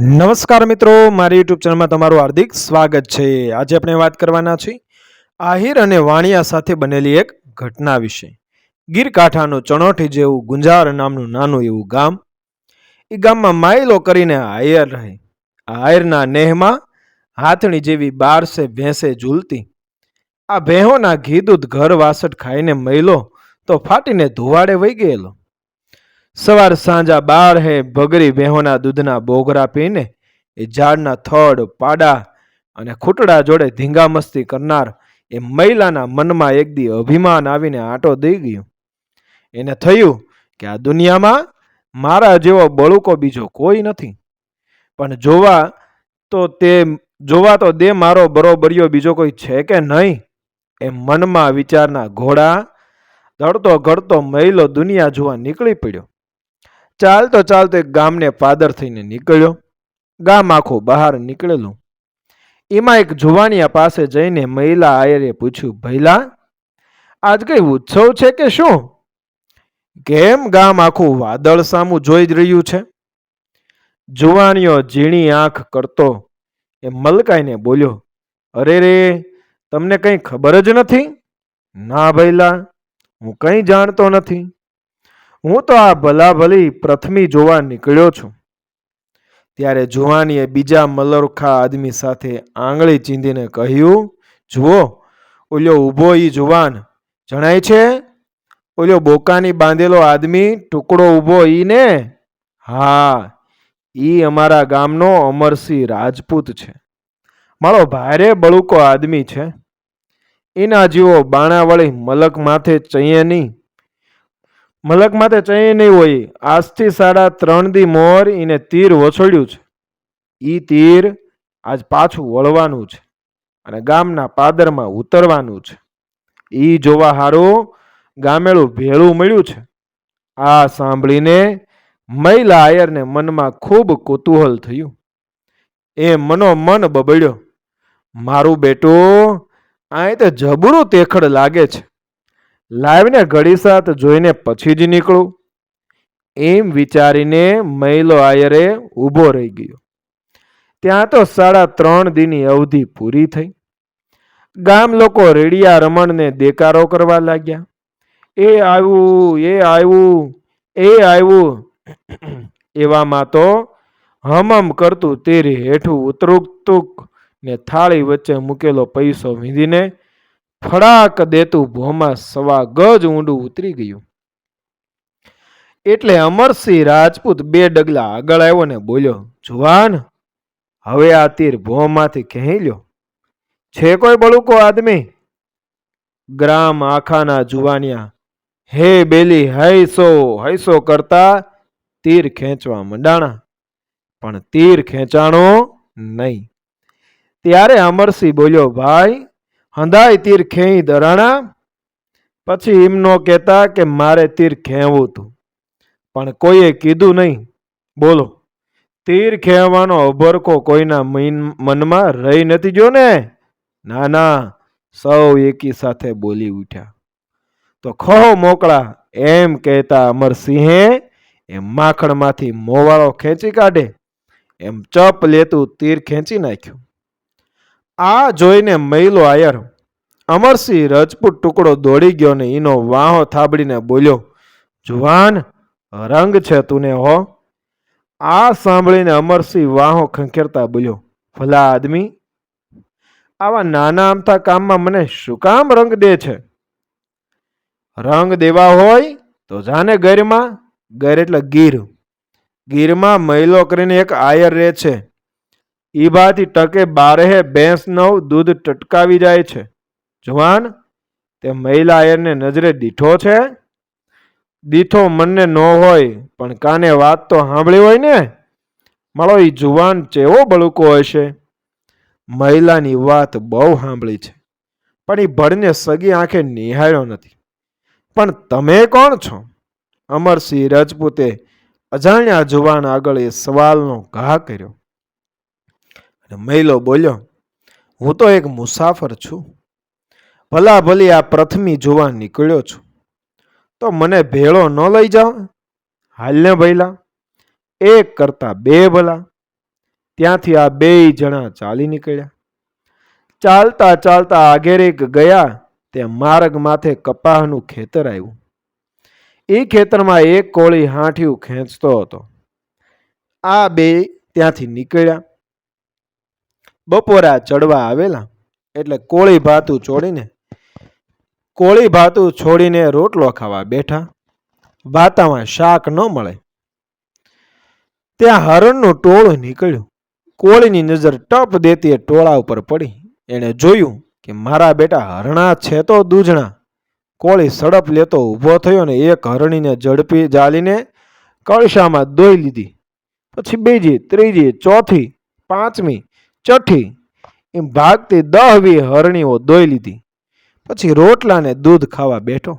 નમસ્કાર મિત્રો, મારી યુટ્યુબ ચેનલમાં તમારું હાર્દિક સ્વાગત છે. આજે આપણે વાત કરવાના છીએ આહિર અને વાણિયા સાથે બનેલી એક ઘટના વિશે. ગીર કાંઠાનું ચણોઠી જેવું ગુંજાર નામનું નાનું એવું ગામ. એ ગામમાં માઇલો કરીને આયર રહે. આયરના નેહમાં હાથણી જેવી બારસે ભેંસે ઝૂલતી. આ ભેહોના ઘી દૂધ ઘર વાસટ ખાઈને મહિલો તો ફાટીને ધુવાડે વહી ગયેલો. સવાર સાંજા બાર હે ભગરી બેહોના દૂધના બોગરા પીને એ ઝાડના થડ, પાડા અને ખૂટડા જોડે ધીંગા મસ્તી કરનાર એ મહિલાના મનમાં એક દી અભિમાન આવીને આંટો દઈ ગયું. એને થયું કે આ દુનિયામાં મારા જેવો બળુકો બીજો કોઈ નથી. પણ જોવા તો તે, જોવા તો દે મારો બરોબરિયો બીજો કોઈ છે કે નહીં? એ મનમાં વિચારના ઘોડા દડતો ઘડતો મહિલો દુનિયા જોવા નીકળી પડ્યો. ચાલતો ચાલતો એક ગામને પાદર થઈને નીકળ્યો. ગામ આખું બહાર નીકળેલું. એમાં એક જુવાનિયા પાસે જઈને મહિલા આયરે પૂછ્યું ભૈલા આજ કઈ ઉત્સવ છે કે શું? કેમ ગામ આખું વાદળ સામું જોઈ જ રહ્યું છે? જુવાનીઓ ઝીણી આંખ કરતો એ મલકાઈને બોલ્યો, અરે રે, તમને કંઈ ખબર જ નથી? ના ભૈલા હું કંઈ જાણતો નથી. હું તો આ ભલા ભલી પ્રથમી જોવા નીકળ્યો છું. ત્યારે જુવાનીએ બીજા મલરખા આદમી સાથે આંગળી ચીંધીને કહ્યું, જુઓ, ઓલ્યો ઊભો ઈ જુવાન. જણાય છે? ઓલ્યો બોકાની બાંધેલો આદમી ટુકડો ઊભો ઈ ને હા, ઈ અમારા ગામનો અમરસિંહ રાજપૂત છે. મારો ભારે બળુકો આદમી છે. એના જેવો બાણાવાળી મલક માથે નહીં મલક માથે ચઈ નહીં હોય. આજથી સાડા ત્રણ દી મોર એને તીર વછોડ્યું છે. ઈ તીર આજ પાછું વળવાનું છે અને ગામના પાદરમાં ઉતરવાનું છે. ઈ જોવા હારું ગામેળું ભેળું મળ્યું છે. આ સાંભળીને મહિલા આયરને મનમાં ખૂબ કુતૂહલ થયું. એ મનો મન બબડ્યો. મારું બેટું અહીં તો જબરું તેખડ લાગે છે. લાવીને ઘડી સાથ જોઈને પછી જ નીકળું. એમ વિચારીને મહિલો આયરે ઊભો રહી ગયો. ત્યાં તો સાડા ત્રણ દીની અવધિ પૂરી થઈ. ગામ લોકો રેડિયા રમણને દેકારો કરવા લાગ્યા. એ આવ્યું એ આવ્યું એ આવ્યું. એવામાં તો હમમ કરતું તેરી હેઠું ઉતરુક ને થાળી વચ્ચે મૂકેલો પૈસો વીંધીને ફડાક દેતું ભોમાં સવા ગજ ઊંડું ઉતરી ગયું. એટલે અમરસિંહ રાજપૂત બે ડગલા આગળ આવ્યો ને બોલ્યો, જુવાન, હવે આ તીર ભોમાંથી ખેંચી લ્યો. છે કોઈ બળુકો આદમી? ગ્રામ આખાના જુવાનિયા, હે બેલી, હૈસો હૈસો કરતા તીર ખેંચવા મંડાણા. પણ તીર ખેંચાણો નહીં. ત્યારે અમરસિંહ બોલ્યો, ભાઈ હંધાય તીર ખેઈ દરાણા? પછી એમનો કહેતા કે મારે તીર ખેંચવું હતું પણ કોઈએ કીધું નહીં. બોલો, તીર ખેવાનો અભરકો કોઈના મન- મનમાં રહી નથી જો ને? ના ના, સૌ એકી સાથે બોલી ઉઠ્યા. તો ખો મોકળા, એમ કહેતા અમરસિંહે એ માખણમાંથી મોવાળો ખેંચી કાઢે. એમ ચપ લેતું તીર ખેંચી નાખ્યું. આ જોઈને મહિલો આયર. અમરસિંહ રજપૂત ટુકડો દોડી ગયો ને એનો વાહો થાબડીને બોલ્યો, જુવાન, રંગ છે તુને હો. આ સાંભળીને અમરસિંહ વાહો ખંખેરતા બોલ્યો, ભલા આદમી, આવા નાના આમતા કામમાં મને શું કામ રંગ દે છે? રંગ દેવા હોય તો જાને ગરમાં ગર એટલે ગીર. ગીરમાં મહિલો કરીને એક આયર રહે છે. ઈબાથી ટકે બારેહે ભેંસ નવ દૂધ ટટકાવી જાય છે. જુવાન, તે મહિલા એને નજરે દીઠો છે? દીઠો મનને ન હોય, પણ કાને વાત તો સાંભળી હોય ને? મારો એ જુવાન ચેવો બળુકો હશે મહિલાની વાત બહુ સાંભળી છે, પણ એ ભળને સગી આંખે નિહાળ્યો નથી. પણ તમે કોણ છો? અમરસિંહ રાજપૂતે અજાણ્યા જુવાન આગળ એ સવાલનો ઘા કર્યો. મહિલો બોલ્યો હું તો એક મુસાફર છું. ભલા ભલી આ પ્રથમી જોવા નીકળ્યો છું. તો મને ભેળો ન લઈ જાઓ. હાલને ભૈલા એક કરતા બે ભલા. ત્યાંથી આ બેય જણા ચાલી નીકળ્યા. ચાલતા ચાલતા આગેરેક ગયા, તે માર્ગ માથે કપાહનું ખેતર આવ્યું. એ ખેતરમાં એક કોળી હાંઠિયું ખેંચતો હતો. આ બે ત્યાંથી નીકળ્યા. બપોરા ચડવા આવેલા. એટલે કોળી ભાતું છોડીને, કોળી ભાતું છોડીને રોટલો ખાવા બેઠા. ભાતામાં શાક ન મળે. ત્યાં હરણનું ટોળું નીકળ્યું. કોળીની નજર ટપ દેતી ટોળા ઉપર પડી. એણે જોયું કે મારા બેટા હરણા છે તો દૂજણા. કોળી સડપ લેતો ઊભો થયો ને એક હરણીને ઝડપી જાલીને કળશામાં દોઈ લીધી. પછી બીજી, ત્રીજી, ચોથી, પાંચમી છઠ્ઠી એમ ભાગતી દહવી હરણીઓ દોઈ લીધી. પછી રોટલાને દૂધ ખાવા બેઠો.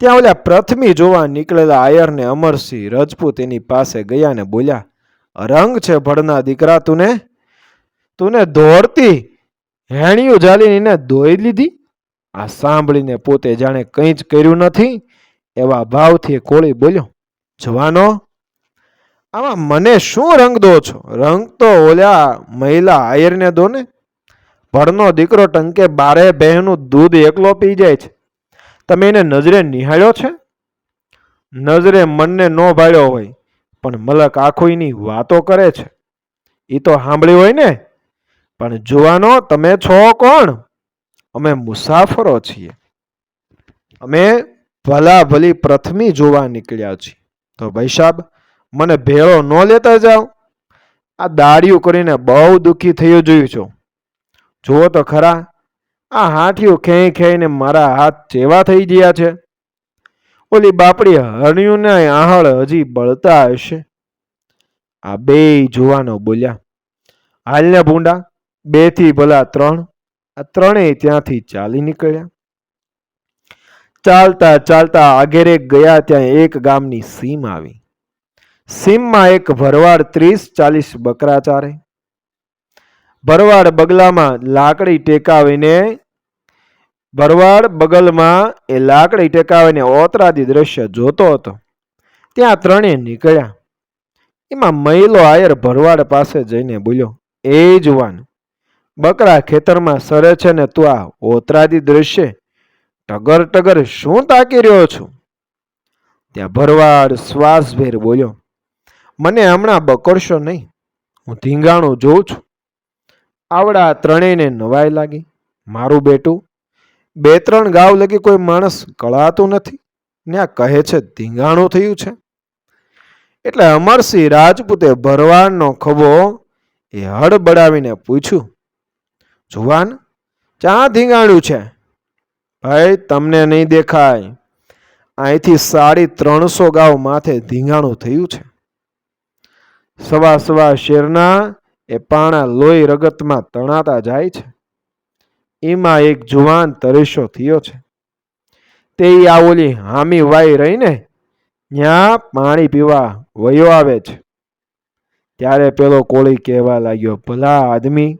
ત્યાં ઓલા પ્રથમી જોવા નીકળેલા આયરને અમરસિંહ રજપૂત એની પાસે ગયા ને બોલ્યા રંગ છે ભડના દીકરા તુને? તુને દોડતી હેણિયું જાલીને દોઈ લીધી? આ સાંભળીને પોતે જાણે કંઈ જ કર્યું નથી? એવા ભાવથી કોળી બોલ્યો, જવાનો આમાં મને શું રંગ દો છો? રંગ તો ઓલ્યા મહિલા આયરને દો ને. ભણનો દીકરો ટંકે બારે બહેનું દૂધ એકલો પી જાય છે. તમે એને નજરે નિહાળ્યો છે? નજરે મનને ન ભાળ્યો હોય, પણ મલક આખોઈની વાતો કરે છે. એ તો સાંભળી હોય ને? પણ જોવાનો, તમે છો કોણ? અમે મુસાફરો છીએ. અમે ભલા ભલી પ્રથમી જોવા નીકળ્યા છીએ. તો ભાઈ સાહેબ મને ભેળો ન લેતા જાઓ. આ દાડિયું કરીને બહુ દુઃખી થયો જોયું છું. જુઓ તો ખરા, આ હાથિયું ખેઈ ખેઈને મારા હાથ ચેવા થઈ ગયા છે. ઓલી બાપડી હરણ્યુંને આહળ હજી બળતા હશે. આ બે જુવાનો બોલ્યા, હાલને ભૂંડા બેથી ભલા ત્રણ. આ ત્રણેય ત્યાંથી ચાલી નીકળ્યા. ચાલતા ચાલતા આગેરે ગયા ત્યાં એક ગામની સીમ આવી. સીમમાં એક ભરવાડ ત્રીસ ચાલીસ બકરા ચારે. ભરવાડ બગલામાં લાકડી ટેકાવીને, ભરવાડ બગલમાં એ લાકડી ટેકાવીને ઓતરાદી દ્રશ્ય જોતો હતો. ત્યાં ત્રણેય નીકળ્યા. એમાં મહિલો આયર ભરવાડ પાસે જઈને બોલ્યો, એ જુવાન બકરા ખેતરમાં સરે છે ને તું આ ઓતરાદી દ્રશ્ય ટગર ટગર શું તાકી રહ્યો છું? ત્યાં ભરવાડ શ્વાસભેર બોલ્યો મને હમણાં બકોરશો નહીં. હું ધીંગાણું જોઉં છું. આવડા ત્રણેયને નવાઈ લાગી. મારું બેટું, બે ત્રણ ગાવ લગી કોઈ માણસ કળાતું નથી. ને આ કહે છે, ધીંગાણું થયું છે. એટલે અમરસિંહ રાજપૂતે ભરવાડનો ખભો એ હડબડાવીને પૂછ્યું, જુવાન ચા ધીંગાણું છે? ભાઈ, તમને નહીં દેખાય. અહીંથી સાડી ત્રણસો ગાવ માથે ધીંગાણું થયું છે. સવા સવા શેરના એ પાણા લોહી રગતમાં તણાતા જાય છે. એમાં એક જુવાન તરેશો થયો છે. તે આ ઓલી હામી વાઈ રહીને ત્યાં પાણી પીવા વયો આવે છે. ત્યારે પેલો કોળી કહેવા લાગ્યો, ભલા આદમી,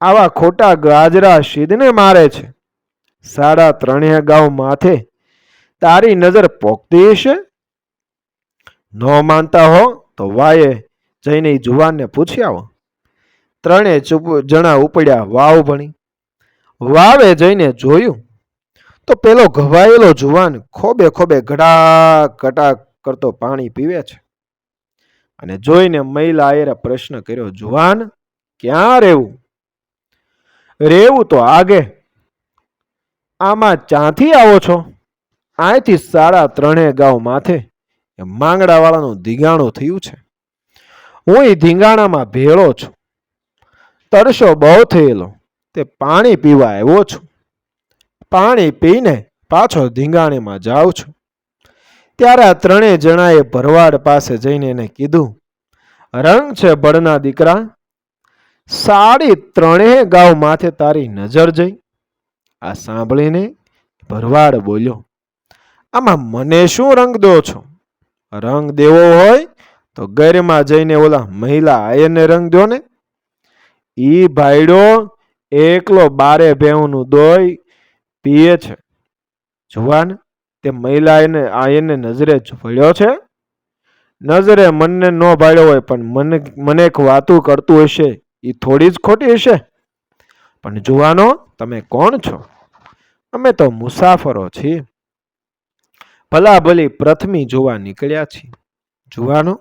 આવા ખોટા ગાજરા શીદને મારે છે. સાડા ત્રણે ગાઉ માથે તારી નજર પોકતી હશે? ન માનતા હો તો વાયે જઈને એ જુવાનને આવો. ત્રણે ચૂપ જણા ઉપડ્યા, વાવ ભણી. વાવે જઈને જોયું તો પેલો ઘવાયેલો જુવાન ખોબે ખોબે ઘડા ઘટા કરતો પાણી પીવે છે. અને જોઈને મહિલા આયરે પ્રશ્ન કર્યો, જુવાન, ક્યાં રહેવું રહેવું તો આગે. આમાં ચાંથી આવો છો? અહીંથી સાડા ત્રણે ગાઉ માથે. માંગડાવાળાનું ધીંગાણું થયું છે. હું એ ધીંગાણામાં ભેળો છું. તરસો બહુ થયેલો. તે પાણી પીવા આવ્યો છું. પાણી પીને પાછો ધીંગાણીમાં જાઉં છું. ત્યારે આ ત્રણેય જણાએ ભરવાડ પાસે જઈને એને કીધું, રંગ છે બળના દીકરા. સાડી ત્રણેય ગાઉ માથે તારી નજર જઈ. આ સાંભળીને ભરવાડ બોલ્યો, આમાં મને શું રંગ દો છો? રંગ દેવો હોય તો ગરમાં જઈને ઓલા મહિલા આયરને રંગ દો ને. ઈ ભાઈડો એકલો બારે ભેવનું દોય પીએ છે. જુવાન, તે મહિલા એને આયરને નજરે પડ્યો છે. નજરે મનને ન ભાળ્યો હોય પણ મને મને એક વાતું કરતું હશે એ થોડી જ ખોટી હશે. પણ જુવાનો, તમે કોણ છો? અમે તો મુસાફરો છીએ. ભલા ભલી પ્રથમી જોવા નીકળ્યા છીએ. જુવાનો,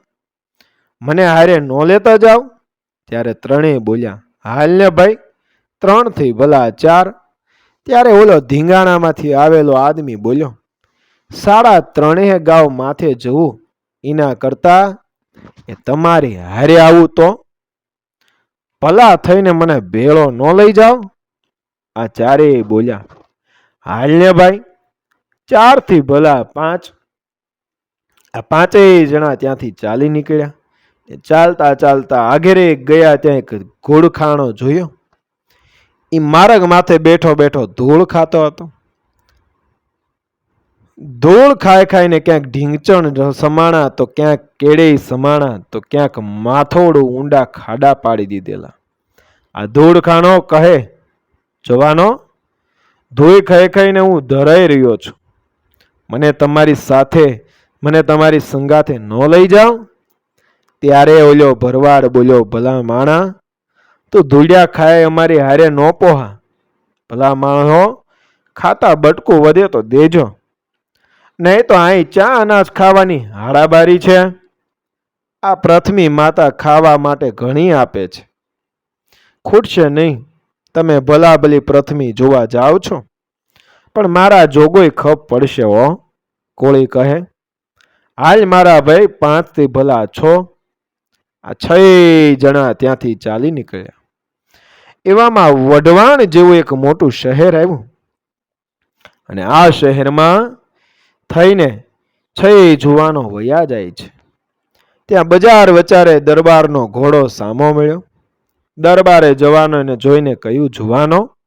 મને હારે ન લેતા જાઓ. ત્યારે ત્રણેય બોલ્યા, હાલ ને ભાઈ, ત્રણથી ભલા ચાર. ત્યારે ઓલો ધીંગાણામાંથી આવેલો આદમી બોલ્યો, સાડા ત્રણેય ગાવ માથે જવું એના કરતા એ તમારી હારે આવું તો? ભલા થઈને મને ભેળો ન લઈ જાઓ? આ ચારેય બોલ્યા, હાલ ને ભાઈ ચારથી ભલા પાંચ. આ પાંચેય જણા ત્યાંથી ચાલી નીકળ્યા. ચાલતા ચાલતા આગેરે ગયા ત્યાં એક ઘોડખાણો જોયો. એ માર્ગ માથે બેઠો બેઠો ધૂળ ખાતો હતો. ધૂળ ખાઈ ખાઈને ક્યાંક ઢીંગચણ સમાણા તો ક્યાંક કેળે સમાણા તો ક્યાંક માથોડું ઊંડા ખાડા પાડી દીધેલા. આ ધૂળખાણો કહે, જવાનો, ધૂળ ખાઈ ખાઈને હું ધરાઈ રહ્યો છું. મને તમારી સાથે, મને તમારી સંગાથે ન લઈ જાઓ? ત્યારે ઓલ્યો ભરવાડ બોલ્યો, ભલા માણા, તું ધૂળિયા ખાય અમારી હારે ન પોહા. ભલા માણો, ખાતા બટકું વધે તો દેજો. નહીં તો અહીં ચા અનાજ ખાવાની હાડાબારી છે. આ પ્રથમી માતા ખાવા માટે ઘણી આપે છે. ખૂટશે નહીં. તમે ભલા ભલી પ્રથમી જોવા જાઓ છો. પણ મારા જોગોય ખપ પડશે હો. કોળી કહે આજ મારા ભાઈ પાંચથી ભલા છો. આ છ જણા ત્યાંથી ચાલી નીકળ્યા. એવામાં વઢવાણ જેવું એક મોટું શહેર આવ્યું. અને આ શહેરમાં થઈને છ જુવાનો વયા જાય છે. ત્યાં બજાર વચારે દરબારનો ઘોડો સામો મળ્યો. દરબારે જવાનોને જોઈને કહ્યું, જુવાનો,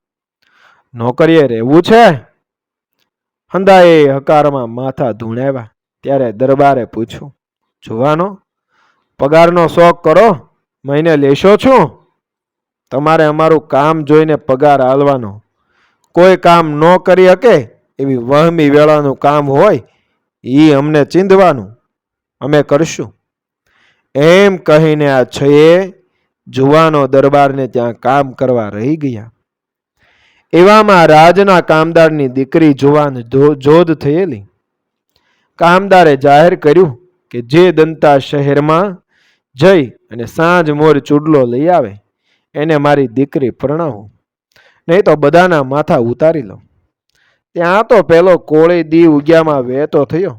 નોકરીએ રહેવું છે? હંદાએ હકારમાં માથા ધૂણાવ્યા. ત્યારે દરબારે પૂછ્યું, જુવાનો, પગારનો શોખ કરો, મહિને લેશો છો? તમારે અમારું કામ જોઈને પગાર આલવાનો. કોઈ કામ ન કરી શકે એવી વહમી વેળાનું કામ હોય એ અમને ચીંધવાનું. અમે કરશું. એમ કહીને આ છયે જુવાનો દરબારને ત્યાં કામ કરવા રહી ગયા. એવામાં રાજના કામદારની દીકરી જુવાન જોધ થયેલી. કામદારે જાહેર કર્યું કે જે દંતા શહેરમાં જઈ અને સાંજ મોર ચૂડલો લઈ આવે, એને મારી દીકરી પરણાવું. નહીં તો બધાના માથા ઉતારી લો. ત્યાં તો પેલો કોળી દી ઉગ્યામાં વહેતો થયો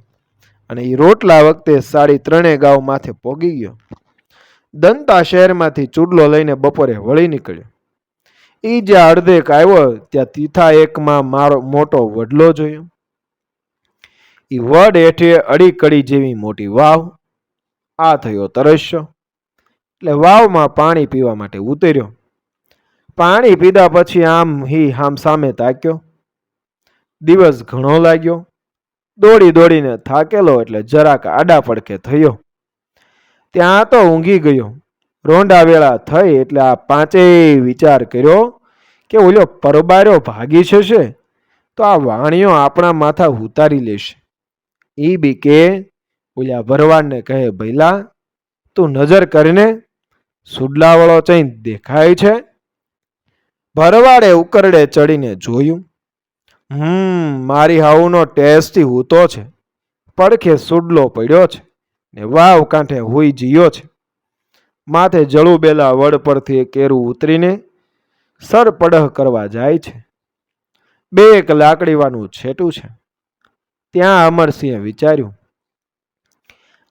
અને એ રોટલા વખતે સાડી ત્રણેય ગાવ માથે પોગી ગયો. દંતા શહેરમાંથી ચૂડલો લઈને બપોરે વળી નીકળ્યો. એ જ્યાં અડધેક આવ્યો ત્યાં તીથા એકમાં મારો મોટો વડલો જોયો. એ વડ હેઠે અડી કડી જેવી મોટી વાવ. આ થયો તરસ્યો. એટલે વાવમાં પાણી પીવા માટે ઉતર્યો. પાણી પીધા પછી આમ હી આમ સામે તાક્યો. દિવસ ઘણો લાગ્યો. દોડી દોડીને થાકેલો એટલે જરાક આડા પડખે થયો. ત્યાં તો ઊંઘી ગયો. રોંડા વેળા થઈ એટલે આ પાંચેય વિચાર કર્યો કે ઓલો પરબાર્યો ભાગી જશે તો આ વાણીઓ આપણા માથા ઉતારી લેશે. એ બી કે, ઓલા ભરવાડને કહે ભૈલા તું નજર કરીને સુડલાવાળો ચૈન દેખાય છે? ભરવાડે ઉકરડે ચડીને જોયું. હમ, મારી હાઉનો ટેસ્ટી હૂતો છે. પડખે સુડલો પડ્યો છે ને વાવ કાંઠે હોઈ જીયો છે. માથે જળુબેલા વડ પરથી કેરું ઉતરીને સર પડહ કરવા જાય છે. બે એક લાકડીવાનું છેટું છે. ત્યાં અમરસિંહે વિચાર્યું,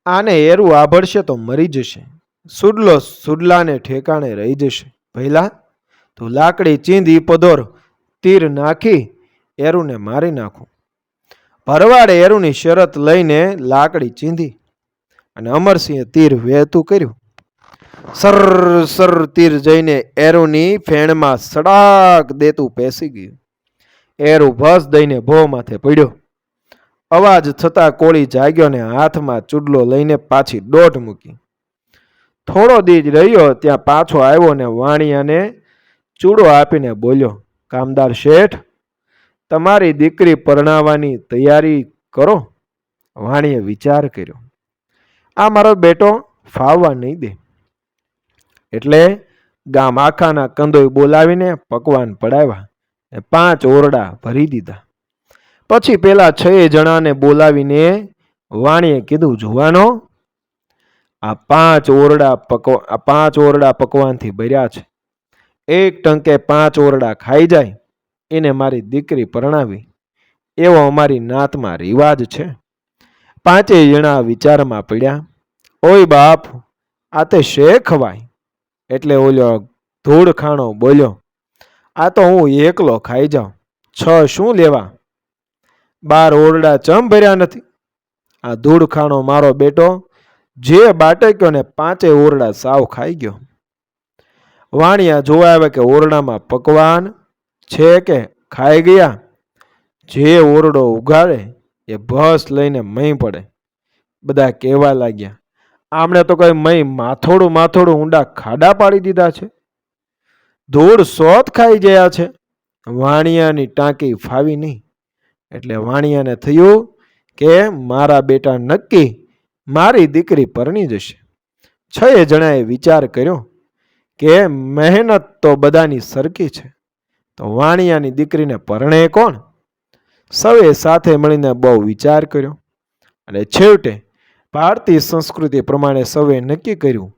આને એરું આભળશે તો મરી જશે. સુડલો સુડલાને ઠેકાણે રહી જશે. ભઈલા, તું લાકડી ચીંધી પદોર તીર નાખી, એરુને મારી નાખું. ભરવાડે એરુની શરત લઈને લાકડી ચીંધી. અને અમરસિંહે તીર વહેતું કર્યું. સર સર, તીર જઈને એરોની ફેણમાં સડાક દેતું પેસી ગયું. એરું ભસ દઈને ભો માથે પડ્યો. અવાજ થતા કોળી જાગ્યો ને હાથમાં ચૂડલો લઈને પાછી દોઢ મૂકી. થોડો દીજ રહ્યો ત્યાં પાછો આવ્યો ને વાણિયાને ચૂડો આપીને બોલ્યો, કામદાર શેઠ, તમારી દીકરી પરણાવવાની તૈયારી કરો. વાણીએ વિચાર કર્યો, આ મારો બેટો ફાવવા નહીં દે. એટલે ગામ આખાના કંદોય બોલાવીને પકવાન પડાવ્યા પાંચ ઓરડા ભરી દીધા. પછી પેલા છ જણાને બોલાવીને વાણીએ કીધું, જોવાનો, આ પાંચ ઓરડા પકવા, આ પાંચ ઓરડા પકવાનથી ભર્યા છે. એક ટંકે પાંચ ઓરડા ખાઈ જાય, એને મારી દીકરી પરણાવી. એવો અમારી નાતમાં રિવાજ છે. પાંચેય જણા વિચારમાં પડ્યા, ઓય બાપ, આ તે શે ખવાય? એટલે ઓલો ધૂળખાણો બોલ્યો, આ તો હું એકલો ખાઈ જાઉં. છ શું લેવા? બાર ઓરડા ચમ ભર્યા નથી? આ ધૂળખાણો મારો બેટો, જે બાટક્યો ને પાંચે ઓરડા સાવ ખાઈ ગયો. વાણિયા જોવા આવે કે ઓરડામાં પકવાન છે કે ખાઈ ગયા? જે ઓરડો ઉગાડે એ ભસ લઈને મહી પડે. બધા કહેવા લાગ્યા. આમણે તો કઈ મય માથોડું માથોડું ઊંડા ખાડા પાડી દીધા છે. ધૂળ સોત ખાઈ ગયા છે. વાણિયાની ટાંકી ફાવી નહીં. એટલે વાણિયાને થયું કે મારા બેટા નક્કી મારી દીકરી પરણી જશે. છએ જણાએ વિચાર કર્યો કે મહેનત તો બધાની સરખી છે. તો વાણિયાની દીકરીને પરણે કોણ? સૌએ સાથે મળીને બહુ વિચાર કર્યો. અને છેવટે ભારતીય સંસ્કૃતિ પ્રમાણે સૌએ નક્કી કર્યું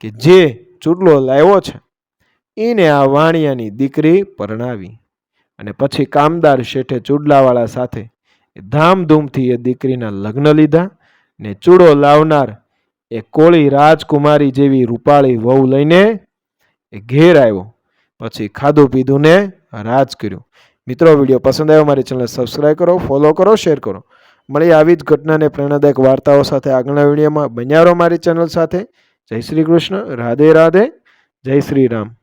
કે જે ચૂડલો લાવ્યો છે એને આ વાણિયાની દીકરી પરણાવી અને પછી કામદાર શેઠે ચૂડલાવાળા સાથે ધામધૂમથી એ દીકરીના લગ્ન લીધા ને ચૂડો લાવનાર એ કોળી રાજકુમારી જેવી રૂપાળી વહુ લઈને એ ઘેર આવ્યો, પછી ખાધું પીધું ને રાજ કર્યું. મિત્રો, વીડિયો પસંદ આવ્યો મારી ચેનલ સબસ્ક્રાઈબ કરો ફોલો કરો શેર કરો. મળી આવી જ ઘટનાને પ્રેરણાદાયક વાર્તાઓ સાથે આગળના વિડીયોમાં. બન્યારો મારી ચેનલ સાથે. જય શ્રી કૃષ્ણ. રાધે રાધે. જય શ્રી રામ.